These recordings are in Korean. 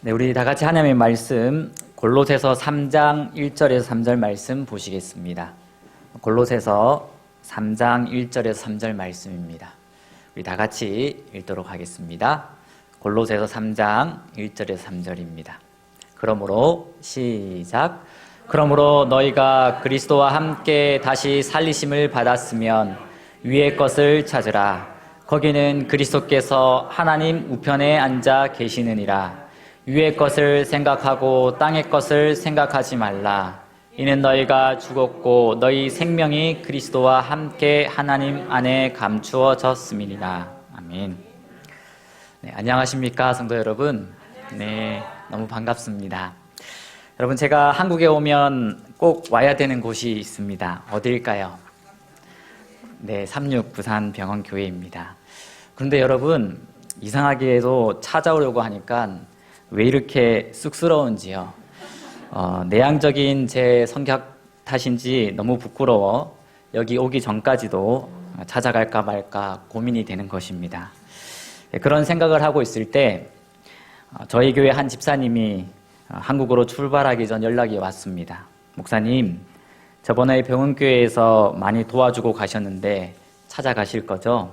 네, 우리 다 같이 하나님의 말씀 골로새서 3장 1절에서 3절 말씀 보시겠습니다. 골로새서 3장 1절에서 3절 말씀입니다. 우리 다 같이 읽도록 하겠습니다. 골로새서 3장 1절에서 3절입니다. 그러므로 시작 그러므로 너희가 그리스도와 함께 다시 살리심을 받았으면 위의 것을 찾으라 거기는 그리스도께서 하나님 우편에 앉아 계시느니라 위의 것을 생각하고 땅의 것을 생각하지 말라 이는 너희가 죽었고 너희 생명이 그리스도와 함께 하나님 안에 감추어졌음이니라 아멘 네, 안녕하십니까 성도 여러분 네 너무 반갑습니다 여러분 제가 한국에 오면 꼭 와야 되는 곳이 있습니다. 어디일까요? 네, 36 부산 병원 교회입니다. 그런데 여러분 이상하게도 찾아오려고 하니까 왜 이렇게 쑥스러운지요. 어, 내향적인 제 성격 탓인지 너무 부끄러워 여기 오기 전까지도 찾아갈까 말까 고민이 되는 것입니다. 네, 그런 생각을 하고 있을 때 어, 저희 교회 한 집사님이 어, 한국으로 출발하기 전 연락이 왔습니다. 목사님, 저번에 병원교회에서 많이 도와주고 가셨는데 찾아가실 거죠?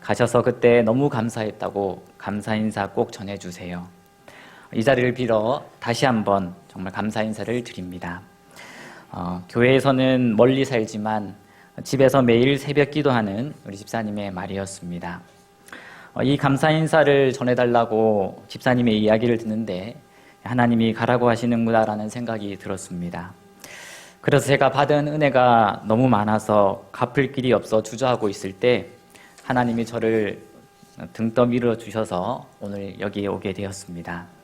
가셔서 그때 너무 감사했다고 감사 인사 꼭 전해주세요. 이 자리를 빌어 다시 한번 정말 감사 인사를 드립니다. 어, 교회에서는 멀리 살지만 집에서 매일 새벽 기도하는 우리 집사님의 말이었습니다. 어, 이 감사 인사를 전해달라고 집사님의 이야기를 듣는데 하나님이 가라고 하시는구나라는 생각이 들었습니다. 그래서 제가 받은 은혜가 너무 많아서 갚을 길이 없어 주저하고 있을 때 하나님이 저를 등 떠밀어 주셔서 오늘 여기에 오게 되었습니다.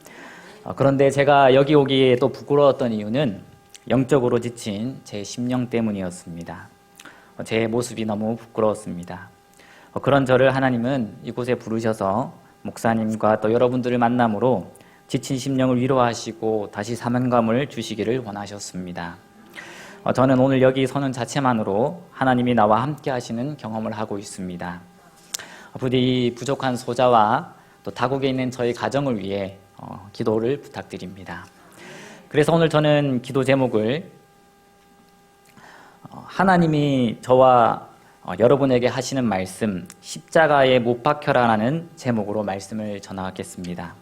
어, 그런데 제가 여기 오기에 또 부끄러웠던 이유는 영적으로 지친 제 심령 때문이었습니다. 어, 제 모습이 너무 부끄러웠습니다. 어, 그런 저를 하나님은 이곳에 부르셔서 목사님과 또 여러분들을 만남으로 지친 심령을 위로하시고 다시 사명감을 주시기를 원하셨습니다. 어, 저는 오늘 여기 서는 자체만으로 하나님이 나와 함께 하시는 경험을 하고 있습니다. 어, 부디 부족한 소자와 또 타국에 있는 저희 가정을 위해 어, 기도를 부탁드립니다. 그래서 오늘 저는 기도 제목을 하나님이 저와 여러분에게 하시는 말씀 십자가에 못 박혀라라는 제목으로 말씀을 전하겠습니다.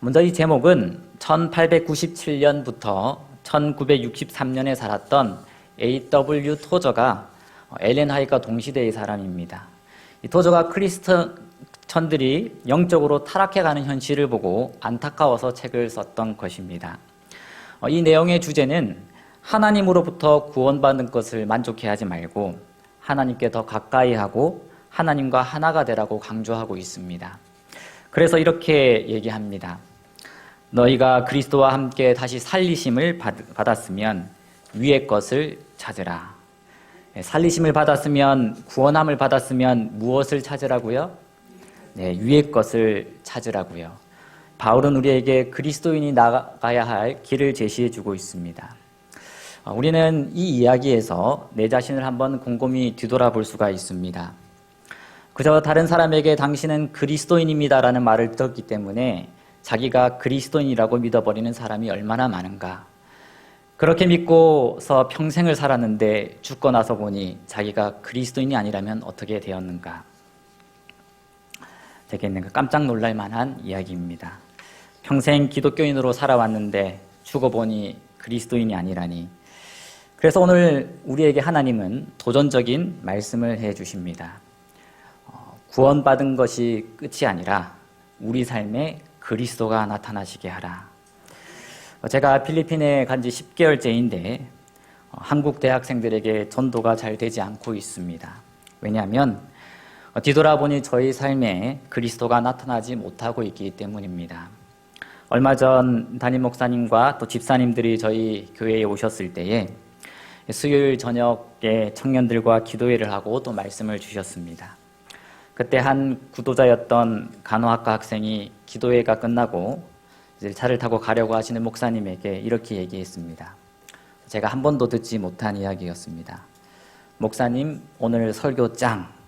먼저 이 제목은 1897년부터 1963년에 살았던 A.W. 토저가 엘렌 하이과 동시대의 사람입니다. 이 토저가 크리스천 들이 영적으로 타락해가는 현실을 보고 안타까워서 책을 썼던 것입니다. 어, 이 내용의 주제는 하나님으로부터 구원받는 것을 만족해 하지 말고 하나님께 더 가까이 하고 하나님과 하나가 되라고 강조하고 있습니다. 그래서 이렇게 얘기합니다. 너희가 그리스도와 함께 다시 살리심을 받았으면 위의 것을 찾으라. 네, 살리심을 받았으면 구원함을 받았으면 무엇을 찾으라고요? 네, 위의 것을 찾으라고요. 바울은 우리에게 그리스도인이 나가야 할 길을 제시해 주고 있습니다. 어, 우리는 이 이야기에서 내 자신을 한번 곰곰이 뒤돌아볼 수가 있습니다. 그저 다른 사람에게 당신은 그리스도인입니다라는 말을 듣기 때문에 자기가 그리스도인이라고 믿어버리는 사람이 얼마나 많은가. 그렇게 믿고서 평생을 살았는데 죽고 나서 보니 자기가 그리스도인이 아니라면 어떻게 되었는가. 되겠는가. 깜짝 놀랄 만한 이야기입니다. 평생 기독교인으로 살아왔는데 죽어보니 그리스도인이 아니라니. 그래서 오늘 우리에게 하나님은 도전적인 말씀을 해 주십니다. 어, 구원받은 것이 끝이 아니라 우리 삶의 그리스도가 나타나시게 하라. 제가 필리핀에 간 지 10개월째인데 어, 한국 대학생들에게 전도가 잘 되지 않고 있습니다. 왜냐하면 어, 뒤돌아보니 저희 삶에 그리스도가 나타나지 못하고 있기 때문입니다. 얼마 전 담임 목사님과 또 집사님들이 저희 교회에 오셨을 때에 수요일 저녁에 청년들과 기도회를 하고 또 말씀을 주셨습니다. 그때 한 구도자였던 간호학과 학생이 기도회가 끝나고 이제 차를 타고 가려고 하시는 목사님에게 이렇게 얘기했습니다. 제가 한 번도 듣지 못한 이야기였습니다. 목사님, 오늘 설교 짱!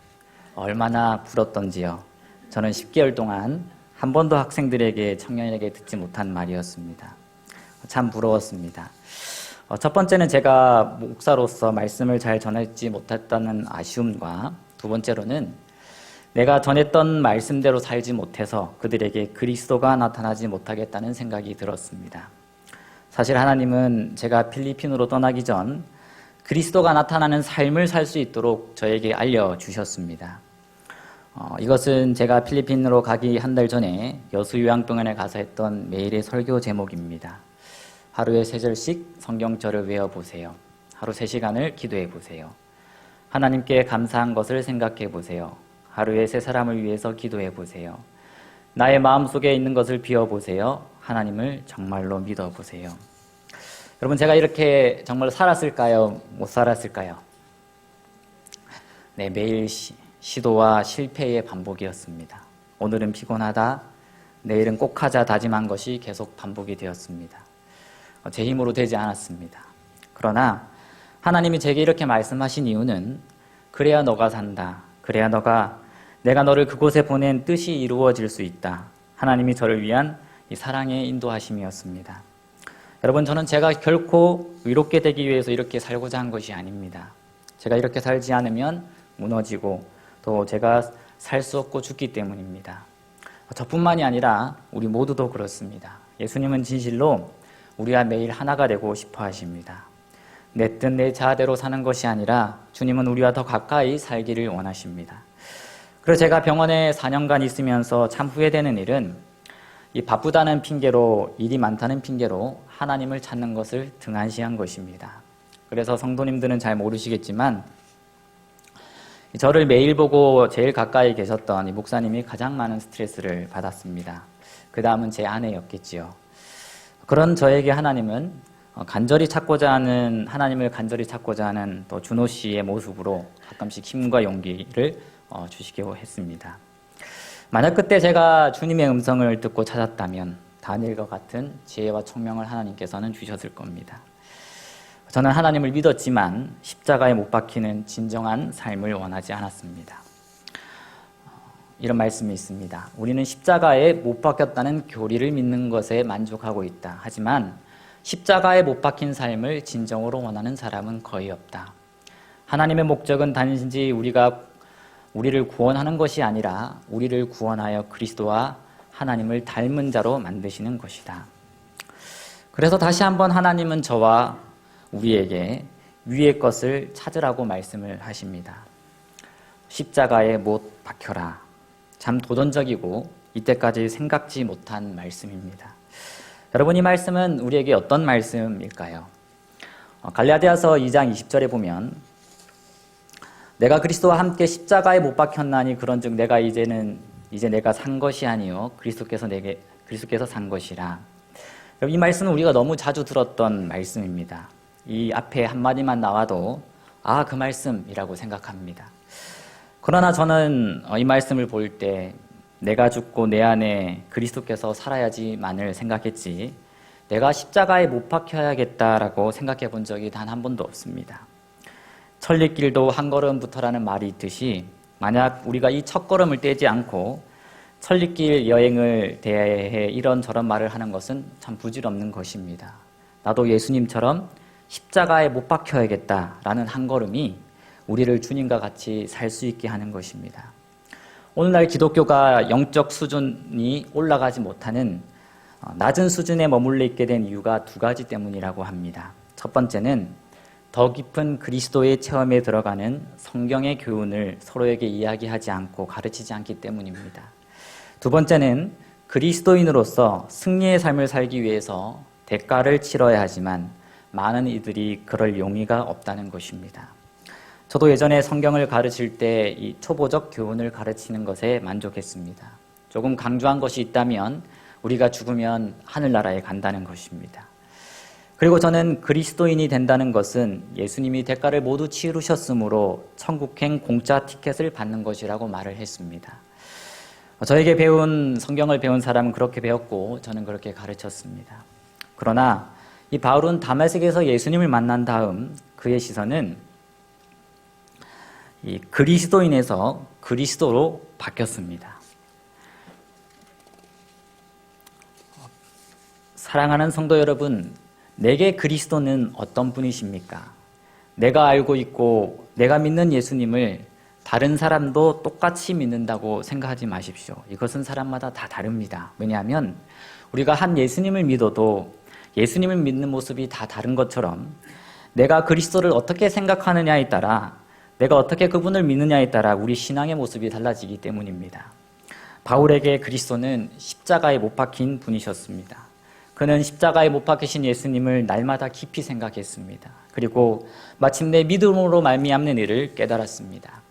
얼마나 불었던지요. 저는 10개월 동안 한 번도 학생들에게 청년에게 듣지 못한 말이었습니다. 참 부러웠습니다. 어, 첫 번째는 제가 목사로서 말씀을 잘 전하지 못했다는 아쉬움과 두 번째로는 내가 전했던 말씀대로 살지 못해서 그들에게 그리스도가 나타나지 못하겠다는 생각이 들었습니다. 사실 하나님은 제가 필리핀으로 떠나기 전 그리스도가 나타나는 삶을 살 수 있도록 저에게 알려주셨습니다. 어, 이것은 제가 필리핀으로 가기 한 달 전에 여수 요양병원에 가서 했던 매일의 설교 제목입니다. 하루에 세 절씩 성경절을 외워보세요. 하루 세 시간을 기도해 보세요. 하나님께 감사한 것을 생각해 보세요. 하루에 세 사람을 위해서 기도해 보세요. 나의 마음 속에 있는 것을 비워 보세요. 하나님을 정말로 믿어 보세요. 여러분, 제가 이렇게 정말 살았을까요? 못 살았을까요? 네, 매일 시, 시도와 실패의 반복이었습니다. 오늘은 피곤하다, 내일은 꼭 하자 다짐한 것이 계속 반복이 되었습니다. 어, 제 힘으로 되지 않았습니다. 그러나 하나님이 제게 이렇게 말씀하신 이유는 그래야 너가 산다. 그래야 너가 내가 너를 그곳에 보낸 뜻이 이루어질 수 있다. 하나님이 저를 위한 이 사랑의 인도하심이었습니다. 여러분, 저는 제가 결코 의롭게 되기 위해서 이렇게 살고자 한 것이 아닙니다. 제가 이렇게 살지 않으면 무너지고 또 제가 살 수 없고 죽기 때문입니다. 저뿐만이 아니라 우리 모두도 그렇습니다. 예수님은 진실로 우리와 매일 하나가 되고 싶어 하십니다. 내 뜻 내 자아대로 사는 것이 아니라 주님은 우리와 더 가까이 살기를 원하십니다. 그래서 제가 병원에 4년간 있으면서 참 후회되는 일은 이 바쁘다는 핑계로 일이 많다는 핑계로 하나님을 찾는 것을 등한시한 것입니다. 그래서 성도님들은 잘 모르시겠지만 저를 매일 보고 제일 가까이 계셨던 이 목사님이 가장 많은 스트레스를 받았습니다. 그 다음은 제 아내였겠지요. 그런 저에게 하나님은 어, 간절히 찾고자 하는 하나님을 간절히 찾고자 하는 또 준호 씨의 모습으로 가끔씩 힘과 용기를 어, 주시기도 했습니다. 만약 그때 제가 주님의 음성을 듣고 찾았다면 다니엘과 같은 지혜와 총명을 하나님께서는 주셨을 겁니다. 저는 하나님을 믿었지만 십자가에 못 박히는 진정한 삶을 원하지 않았습니다. 이런 말씀이 있습니다. 우리는 십자가에 못 박혔다는 교리를 믿는 것에 만족하고 있다. 하지만 십자가에 못 박힌 삶을 진정으로 원하는 사람은 거의 없다. 하나님의 목적은 단지 우리가 우리를 구원하는 것이 아니라 우리를 구원하여 그리스도와 하나님을 닮은 자로 만드시는 것이다. 그래서 다시 한번 하나님은 저와 우리에게 위의 것을 찾으라고 말씀을 하십니다. 십자가에 못 박혀라. 참 도전적이고 이때까지 생각지 못한 말씀입니다. 여러분 이 말씀은 우리에게 어떤 말씀일까요? 어, 갈라디아서 2장 20절에 보면 내가 그리스도와 함께 십자가에 못 박혔나니 그런즉 내가 이제는 이제 내가 산 것이 아니요 그리스도께서 내게 그리스도께서 산 것이라. 이 말씀은 우리가 너무 자주 들었던 말씀입니다. 이 앞에 한 마디만 나와도 아 그 말씀이라고 생각합니다. 그러나 저는 어, 이 말씀을 볼 때 내가 죽고 내 안에 그리스도께서 살아야지만을 생각했지 내가 십자가에 못 박혀야겠다라고 생각해 본 적이 단 한 번도 없습니다. 천리길도 한 걸음부터라는 말이 있듯이 만약 우리가 이 첫 걸음을 떼지 않고 천리길 여행을 대해 이런저런 말을 하는 것은 참 부질없는 것입니다. 나도 예수님처럼 십자가에 못 박혀야겠다라는 한 걸음이 우리를 주님과 같이 살 수 있게 하는 것입니다. 오늘날 기독교가 영적 수준이 올라가지 못하는 어, 낮은 수준에 머물러 있게 된 이유가 두 가지 때문이라고 합니다. 첫 번째는 더 깊은 그리스도의 체험에 들어가는 성경의 교훈을 서로에게 이야기하지 않고 가르치지 않기 때문입니다. 두 번째는 그리스도인으로서 승리의 삶을 살기 위해서 대가를 치러야 하지만 많은 이들이 그럴 용의가 없다는 것입니다. 저도 예전에 성경을 가르칠 때 이 초보적 교훈을 가르치는 것에 만족했습니다. 조금 강조한 것이 있다면 우리가 죽으면 하늘나라에 간다는 것입니다. 그리고 저는 그리스도인이 된다는 것은 예수님이 대가를 모두 치르셨으므로 천국행 공짜 티켓을 받는 것이라고 말을 했습니다. 저에게 배운 성경을 배운 사람은 그렇게 배웠고 저는 그렇게 가르쳤습니다. 그러나 이 바울은 다메섹에서 예수님을 만난 다음 그의 시선은 이 그리스도인에서 그리스도로 바뀌었습니다. 사랑하는 성도 여러분, 내게 그리스도는 어떤 분이십니까? 내가 알고 있고 내가 믿는 예수님을 다른 사람도 똑같이 믿는다고 생각하지 마십시오. 이것은 사람마다 다 다릅니다. 왜냐하면 우리가 한 예수님을 믿어도 예수님을 믿는 모습이 다 다른 것처럼 내가 그리스도를 어떻게 생각하느냐에 따라 내가 어떻게 그분을 믿느냐에 따라 우리 신앙의 모습이 달라지기 때문입니다. 바울에게 그리스도는 십자가에 못 박힌 분이셨습니다. 그는 십자가에 못 박히신 예수님을 날마다 깊이 생각했습니다. 그리고 마침내 믿음으로 말미암는 일을 깨달았습니다.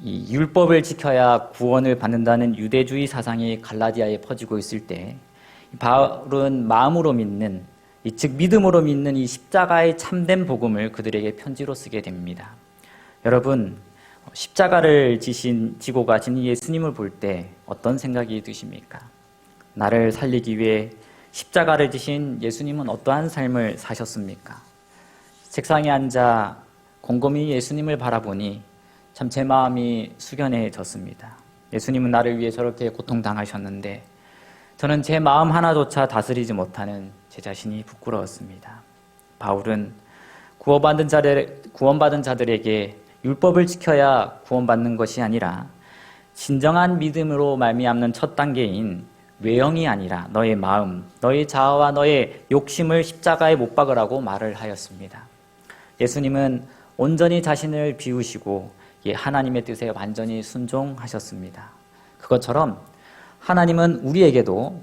이 율법을 지켜야 구원을 받는다는 유대주의 사상이 갈라디아에 퍼지고 있을 때 바울은 마음으로 믿는 즉 믿음으로 믿는 이 십자가의 참된 복음을 그들에게 편지로 쓰게 됩니다. 여러분 십자가를 지신 지고 가신 예수님을 볼 때 어떤 생각이 드십니까? 나를 살리기 위해 십자가를 지신 예수님은 어떠한 삶을 사셨습니까? 책상에 앉아 곰곰이 예수님을 바라보니 참 제 마음이 숙연해졌습니다. 예수님은 나를 위해 저렇게 고통당하셨는데 저는 제 마음 하나조차 다스리지 못하는 제 자신이 부끄러웠습니다. 바울은 구원받은 자들, 구원받은 자들에게 율법을 지켜야 구원받는 것이 아니라 진정한 믿음으로 말미암는 첫 단계인 외형이 아니라 너의 마음, 너의 자아와 너의 욕심을 십자가에 못 박으라고 말을 하였습니다. 예수님은 온전히 자신을 비우시고 하나님의 뜻에 완전히 순종하셨습니다. 그것처럼 하나님은 우리에게도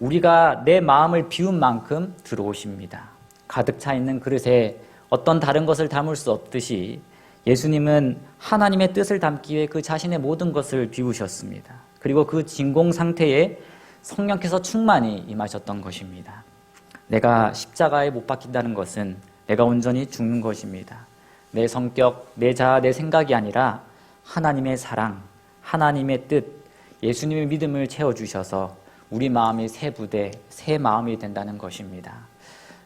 우리가 내 마음을 비운 만큼 들어오십니다. 가득 차 있는 그릇에 어떤 다른 것을 담을 수 없듯이 예수님은 하나님의 뜻을 담기 위해 그 자신의 모든 것을 비우셨습니다. 그리고 그 진공 상태에 성령께서 충만히 임하셨던 것입니다. 내가 십자가에 못 박힌다는 것은 내가 온전히 죽는 것입니다. 내 성격, 내 자아, 내 생각이 아니라 하나님의 사랑, 하나님의 뜻, 예수님의 믿음을 채워주셔서 우리 마음이 새 부대, 새 마음이 된다는 것입니다.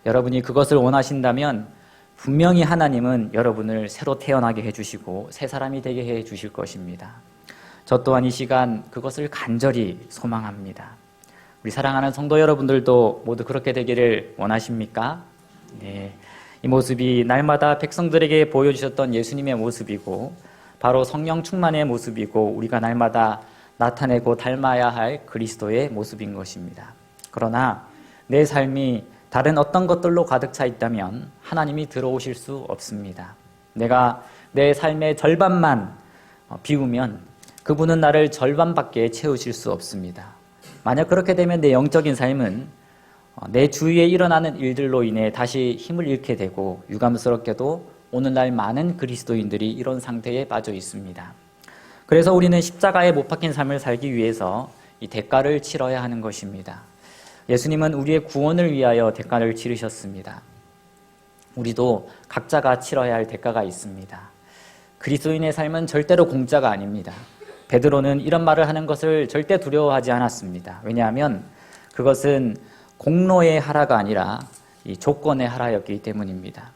여러분이 그것을 원하신다면 분명히 하나님은 여러분을 새로 태어나게 해주시고 새 사람이 되게 해주실 것입니다. 저 또한 이 시간 그것을 간절히 소망합니다. 우리 사랑하는 성도 여러분들도 모두 그렇게 되기를 원하십니까? 네. 이 모습이 날마다 백성들에게 보여주셨던 예수님의 모습이고 바로 성령 충만의 모습이고 우리가 날마다 나타내고 닮아야 할 그리스도의 모습인 것입니다. 그러나 내 삶이 다른 어떤 것들로 가득 차 있다면 하나님이 들어오실 수 없습니다. 내가 내 삶의 절반만 어, 비우면 그분은 나를 절반밖에 채우실 수 없습니다. 만약 그렇게 되면 내 영적인 삶은 어, 내 주위에 일어나는 일들로 인해 다시 힘을 잃게 되고 유감스럽게도 오늘날 많은 그리스도인들이 이런 상태에 빠져 있습니다. 그래서 우리는 십자가에 못 박힌 삶을 살기 위해서 이 대가를 치러야 하는 것입니다. 예수님은 우리의 구원을 위하여 대가를 치르셨습니다. 우리도 각자가 치러야 할 대가가 있습니다. 그리스도인의 삶은 절대로 공짜가 아닙니다. 베드로는 이런 말을 하는 것을 절대 두려워하지 않았습니다. 왜냐하면 그것은 공로의 하라가 아니라 이 조건의 하라였기 때문입니다.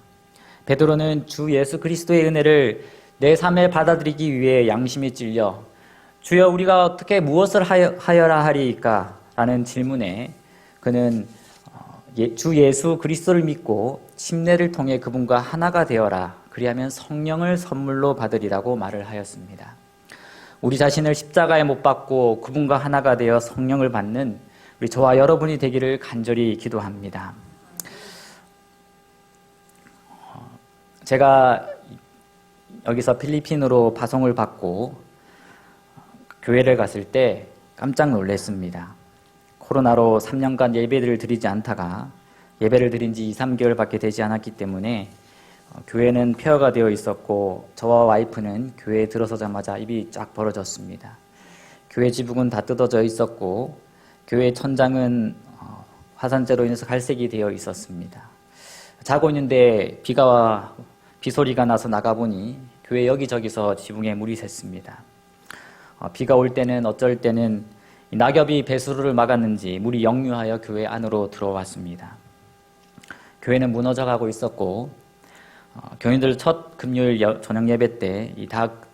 베드로는 주 예수 그리스도의 은혜를 내 삶에 받아들이기 위해 양심이 찔려 주여 우리가 어떻게 무엇을 하여라 하리까? 라는 질문에 그는 어, 예, 주 예수 그리스도를 믿고 침례를 통해 그분과 하나가 되어라. 그리하면 성령을 선물로 받으리라고 말을 하였습니다. 우리 자신을 십자가에 못 박고 그분과 하나가 되어 성령을 받는 우리 저와 여러분이 되기를 간절히 기도합니다. 어, 제가 여기서 필리핀으로 파송을 받고 교회를 갔을 때 깜짝 놀랐습니다. 코로나로 3년간 예배를 드리지 않다가 예배를 드린 지 2, 3개월밖에 되지 않았기 때문에 어, 교회는 폐허가 되어 있었고 저와 와이프는 교회에 들어서자마자 입이 쫙 벌어졌습니다. 교회 지붕은 다 뜯어져 있었고 교회 천장은 어, 화산재로 인해서 갈색이 되어 있었습니다. 자고 있는데 비가 와 비소리가 나서 나가보니 교회 여기저기서 지붕에 물이 샜습니다. 어, 비가 올 때는 어쩔 때는 낙엽이 배수로를 막았는지 물이 역류하여 교회 안으로 들어왔습니다. 교회는 무너져가고 있었고 어, 교인들 첫 금요일 저녁 예배 때 이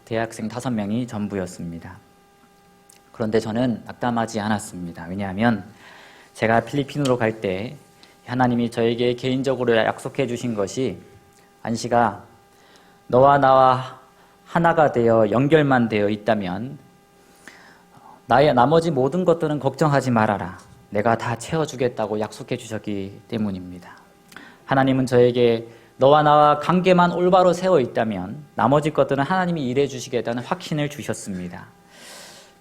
대학생 다섯 명이 전부였습니다. 그런데 저는 낙담하지 않았습니다. 왜냐하면 제가 필리핀으로 갈 때 하나님이 저에게 개인적으로 약속해 주신 것이 안시가 너와 나와 하나가 되어 연결만 되어 있다면 나의 나머지 모든 것들은 걱정하지 말아라. 내가 다 채워주겠다고 약속해 주셨기 때문입니다. 하나님은 저에게 너와 나와 관계만 올바로 세워 있다면 나머지 것들은 하나님이 일해 주시겠다는 확신을 주셨습니다.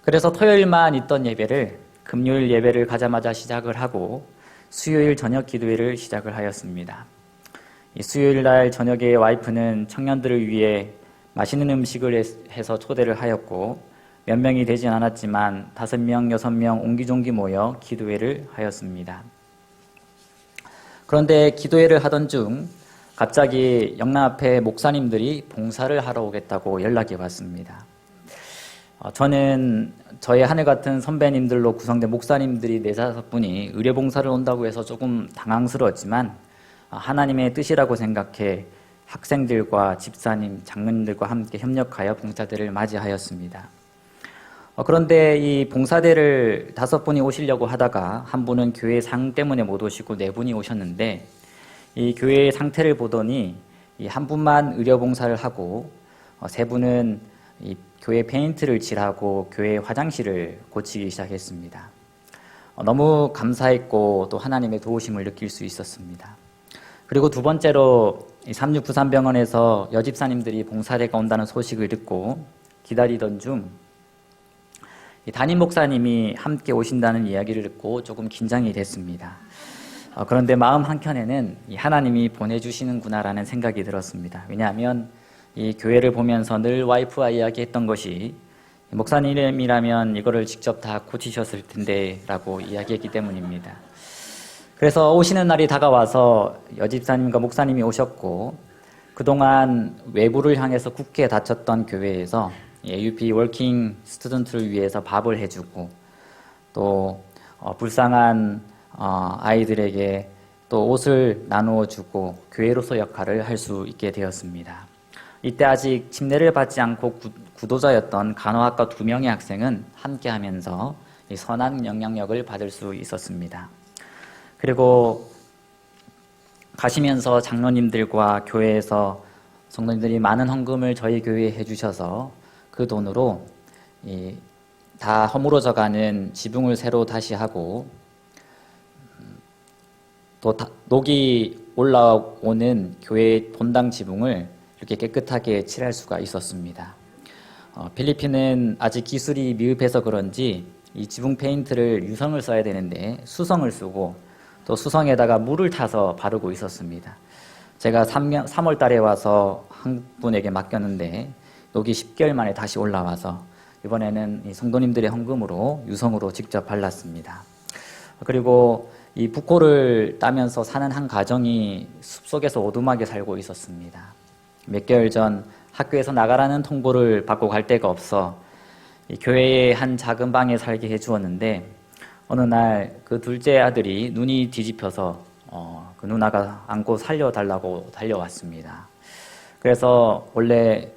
그래서 토요일만 있던 예배를 금요일 예배를 가자마자 시작을 하고 수요일 저녁 기도회를 시작을 하였습니다. 이 수요일 날 저녁에 와이프는 청년들을 위해 맛있는 음식을 해서 초대를 하였고 몇 명이 되진 않았지만 다섯 명, 여섯 명 옹기종기 모여 기도회를 하였습니다. 그런데 기도회를 하던 중 갑자기 영남 앞에 목사님들이 봉사를 하러 오겠다고 연락이 왔습니다. 어, 저는 저의 하늘 같은 선배님들로 구성된 목사님들이 네 다섯 분이 의료 봉사를 온다고 해서 조금 당황스러웠지만 어, 하나님의 뜻이라고 생각해 학생들과 집사님, 장로님들과 함께 협력하여 봉사대를 맞이하였습니다. 어, 그런데 이 봉사대를 다섯 분이 오시려고 하다가 한 분은 교회 상 때문에 못 오시고 네 분이 오셨는데 이 교회의 상태를 보더니 이 한 분만 의료 봉사를 하고 세 분은 이 교회 페인트를 칠하고 교회 화장실을 고치기 시작했습니다. 어, 너무 감사했고 또 하나님의 도우심을 느낄 수 있었습니다. 그리고 두 번째로 3693병원에서 여집사님들이 봉사대가 온다는 소식을 듣고 기다리던 중 담임 목사님이 함께 오신다는 이야기를 듣고 조금 긴장이 됐습니다. 어, 그런데 마음 한켠에는 하나님이 보내주시는구나라는 생각이 들었습니다. 왜냐하면 이 교회를 보면서 늘 와이프와 이야기했던 것이 목사님이라면 이거를 직접 다 고치셨을 텐데라고 이야기했기 때문입니다. 그래서 오시는 날이 다가와서 여집사님과 목사님이 오셨고 그동안 외부를 향해서 굳게 닫혔던 교회에서 AUP 월킹 스튜던트를 위해서 밥을 해주고 또 어, 불쌍한 어, 아이들에게 또 옷을 나누어 주고 교회로서 역할을 할 수 있게 되었습니다. 이때 아직 침례를 받지 않고 구, 도자였던 간호학과 두 명의 학생은 함께하면서 선한 영향력을 받을 수 있었습니다. 그리고 가시면서 장로님들과 교회에서 성도님들이 많은 헌금을 저희 교회에 해주셔서 그 돈으로 다 허물어져가는 지붕을 새로 다시 하고 또 녹이 올라오는 교회 본당 지붕을 이렇게 깨끗하게 칠할 수가 있었습니다. 어, 필리핀은 아직 기술이 미흡해서 그런지 이 지붕 페인트를 유성을 써야 되는데 수성을 쓰고 또 수성에다가 물을 타서 바르고 있었습니다. 제가 3년, 3월 달에 와서 한 분에게 맡겼는데 여기 10개월 만에 다시 올라와서 이번에는 성도님들의 헌금으로 유성으로 직접 발랐습니다. 그리고 이 부코를 따면서 사는 한 가정이 숲속에서 오두막에 살고 있었습니다. 몇 개월 전 학교에서 나가라는 통보를 받고 갈 데가 없어 교회의 한 작은 방에 살게 해주었는데 어느 날 그 둘째 아들이 눈이 뒤집혀서 어, 그 누나가 안고 살려달라고 달려왔습니다. 그래서 원래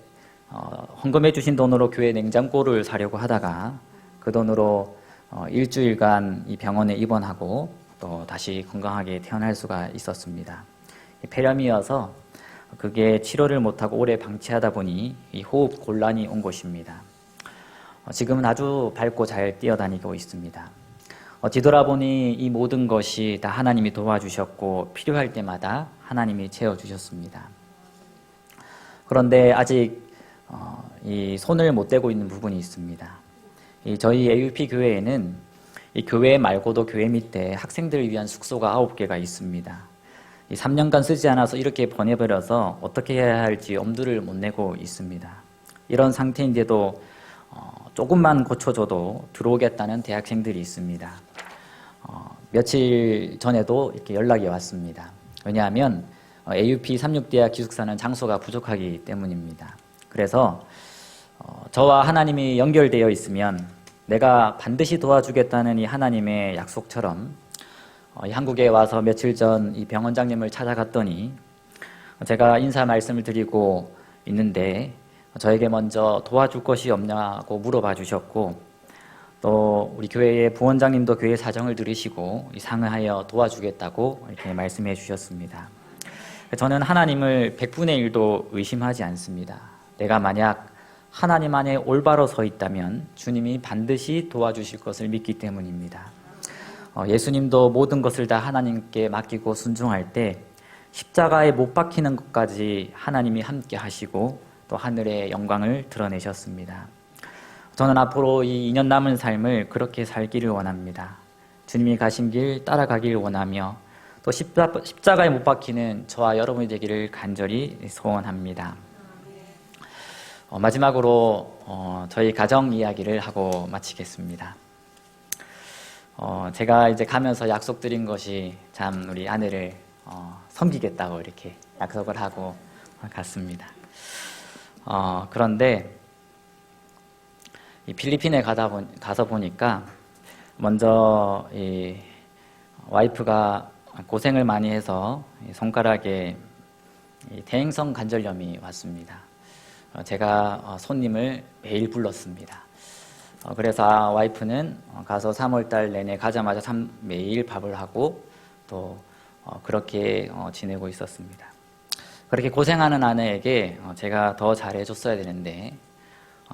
어, 헌금해 주신 돈으로 교회 냉장고를 사려고 하다가 그 돈으로 어, 일주일간 이 병원에 입원하고 또 다시 건강하게 태어날 수가 있었습니다. 폐렴이어서 그게 치료를 못하고 오래 방치하다 보니 이 호흡 곤란이 온 것입니다. 어, 지금은 아주 밝고 잘 뛰어다니고 있습니다. 어, 뒤돌아보니 이 모든 것이 다 하나님이 도와주셨고 필요할 때마다 하나님이 채워주셨습니다. 그런데 아직 어, 이 손을 못 대고 있는 부분이 있습니다. 저희 AUP 교회에는 이 교회 말고도 교회 밑에 학생들을 위한 숙소가 9개가 있습니다. 3년간 쓰지 않아서 이렇게 보내버려서 어떻게 해야 할지 엄두를 못 내고 있습니다. 이런 상태인데도 어, 조금만 고쳐줘도 들어오겠다는 대학생들이 있습니다. 어, 며칠 전에도 이렇게 연락이 왔습니다. 왜냐하면 어, AUP 36대학 기숙사는 장소가 부족하기 때문입니다. 그래서 어, 저와 하나님이 연결되어 있으면 내가 반드시 도와주겠다는 이 하나님의 약속처럼 어, 한국에 와서 며칠 전 이 병원장님을 찾아갔더니 제가 인사 말씀을 드리고 있는데 저에게 먼저 도와줄 것이 없냐고 물어봐 주셨고 또 우리 교회의 부원장님도 교회 사정을 들으시고 이 상하여 도와주겠다고 이렇게 말씀해 주셨습니다. 저는 하나님을 100분의 1도 의심하지 않습니다. 내가 만약 하나님 안에 올바로 서 있다면 주님이 반드시 도와주실 것을 믿기 때문입니다. 어, 예수님도 모든 것을 다 하나님께 맡기고 순종할 때 십자가에 못 박히는 것까지 하나님이 함께 하시고 또 하늘의 영광을 드러내셨습니다. 저는 앞으로 이 2년 남은 삶을 그렇게 살기를 원합니다. 주님이 가신 길 따라가길 원하며 또 십자, 십자 가에 못 박히는 저와 여러분이 되기를 간절히 소원합니다. 어, 마지막으로 어, 저희 가정 이야기를 하고 마치겠습니다. 어, 제가 이제 가면서 약속드린 것이 참 우리 아내를 어, 섬기겠다고 이렇게 약속을 하고 갔습니다. 어, 그런데 이 필리핀에 가다 보, 가서 보니까 먼저 이 와이프가 고생을 많이 해서 이 손가락에 이 대행성 관절염이 왔습니다. 어, 제가 어, 손님을 매일 불렀습니다. 어, 그래서 아, 와이프는 어, 가서 3월달 내내 가자마자 삼- 매일 밥을 하고 또 어, 그렇게 어, 지내고 있었습니다. 그렇게 고생하는 아내에게 어, 제가 더 잘해줬어야 되는데 어,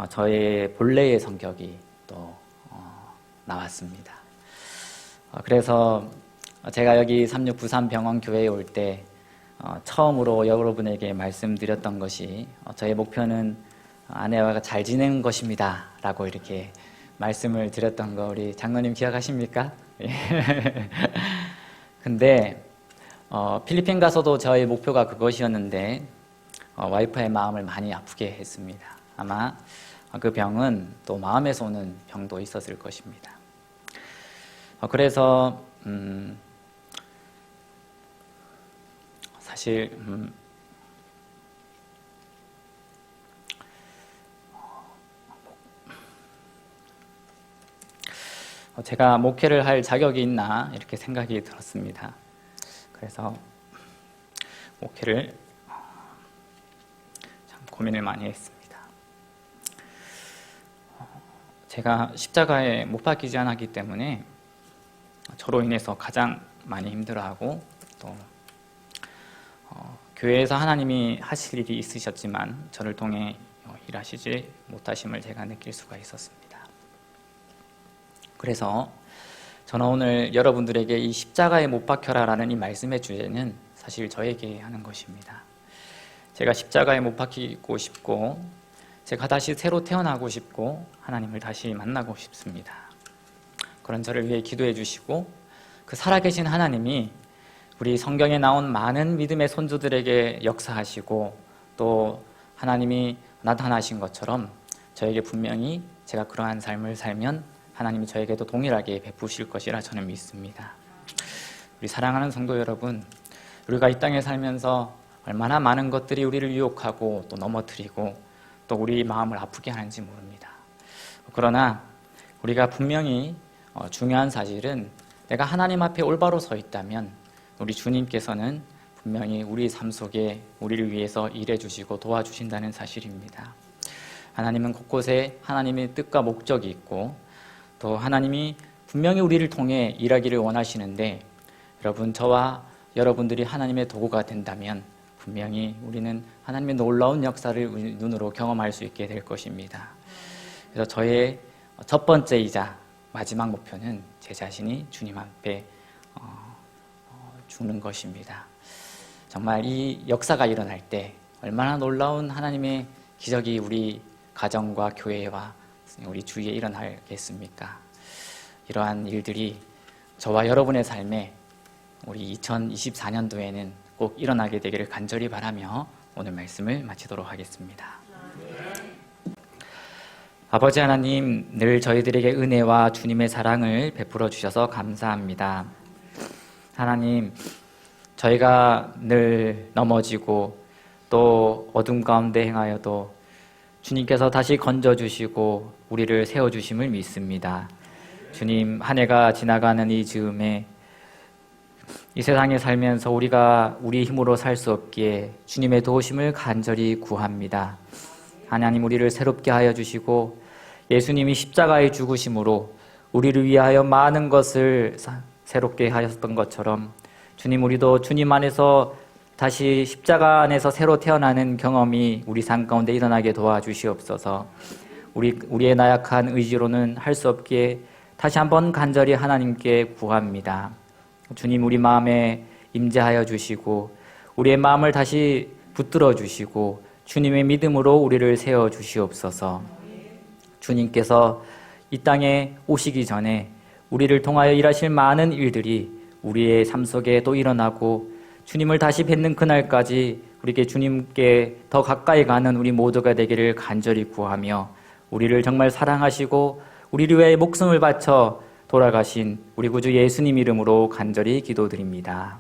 저의 본래의 성격이 또 어, 나왔습니다. 어, 그래서 제가 여기 3693 병원 교회에 올때 어, 처음으로 여러분에게 말씀드렸던 것이 어, 저의 목표는 아내와 잘 지내는 것입니다. 라고 이렇게 말씀을 드렸던 거 우리 장로님 기억하십니까? 예. 근데 어, 필리핀 가서도 저의 목표가 그것이었는데 어, 와이프의 마음을 많이 아프게 했습니다. 아마 그 병은 또 마음에서 오는 병도 있었을 것입니다. 어, 그래서 음, 사실 음, 어, 제가 목회를 할 자격이 있나 이렇게 생각이 들었습니다. 그래서 목회를 어, 참 고민을 많이 했습니다. 어, 제가 십자가에 못 박히지 않았기 때문에 저로 인해서 가장 많이 힘들어하고 또 어, 교회에서 하나님이 하실 일이 있으셨지만 저를 통해 어, 일하시지 못하심을 제가 느낄 수가 있었습니다. 그래서 저는 오늘 여러분들에게 이 십자가에 못 박혀라라는 이 말씀의 주제는 사실 저에게 하는 것입니다. 제가 십자가에 못 박히고 싶고 제가 다시 새로 태어나고 싶고 하나님을 다시 만나고 싶습니다. 그런 저를 위해 기도해 주시고 그 살아계신 하나님이 우리 성경에 나온 많은 믿음의 손주들에게 역사하시고 또 하나님이 나타나신 것처럼 저에게 분명히 제가 그러한 삶을 살면 하나님이 저에게도 동일하게 베푸실 것이라 저는 믿습니다. 우리 사랑하는 성도 여러분, 우리가 이 땅에 살면서 얼마나 많은 것들이 우리를 유혹하고 또 넘어뜨리고 또 우리 마음을 아프게 하는지 모릅니다. 그러나 우리가 분명히 어, 중요한 사실은 내가 하나님 앞에 올바로 서 있다면 우리 주님께서는 분명히 우리 삶 속에 우리를 위해서 일해 주시고 도와주신다는 사실입니다. 하나님은 곳곳에 하나님의 뜻과 목적이 있고 또 하나님이 분명히 우리를 통해 일하기를 원하시는데 여러분 저와 여러분들이 하나님의 도구가 된다면 분명히 우리는 하나님의 놀라운 역사를 눈으로 경험할 수 있게 될 것입니다. 그래서 저의 첫 번째이자 마지막 목표는 제 자신이 주님 앞에 어, 어, 죽는 것입니다. 정말 이 역사가 일어날 때 얼마나 놀라운 하나님의 기적이 우리 가정과 교회와 우리 주위에 일어나겠습니까? 이러한 일들이 저와 여러분의 삶에 우리 2024년도에는 꼭 일어나게 되기를 간절히 바라며 오늘 말씀을 마치도록 하겠습니다. 아버지 하나님, 늘 저희들에게 은혜와 주님의 사랑을 베풀어 주셔서 감사합니다. 하나님, 저희가 늘 넘어지고 또 어둠 가운데 행하여도 주님께서 다시 건져 주시고 우리를 세워 주심을 믿습니다. 주님, 한 해가 지나가는 이 즈음에 이 세상에 살면서 우리가 우리 힘으로 살 수 없기에 주님의 도우심을 간절히 구합니다. 하나님 우리를 새롭게 하여 주시고 예수님이 십자가의 죽으심으로 우리를 위하여 많은 것을 사- 새롭게 하셨던 것처럼 주님 우리도 주님 안에서 다시 십자가 안에서 새로 태어나는 경험이 우리 삶 가운데 일어나게 도와주시옵소서. 우리 우리의 나약한 의지로는 할 수 없기에 다시 한번 간절히 하나님께 구합니다. 주님 우리 마음에 임재하여 주시고 우리의 마음을 다시 붙들어 주시고 주님의 믿음으로 우리를 세워 주시옵소서. 주님께서 이 땅에 오시기 전에 우리를 통하여 일하실 많은 일들이 우리의 삶 속에 또 일어나고 주님을 다시 뵙는 그날까지 우리에게 주님께 더 가까이 가는 우리 모두가 되기를 간절히 구하며 우리를 정말 사랑하시고 우리를 위해 목숨을 바쳐 돌아가신 우리 구주 예수님 이름으로 간절히 기도드립니다.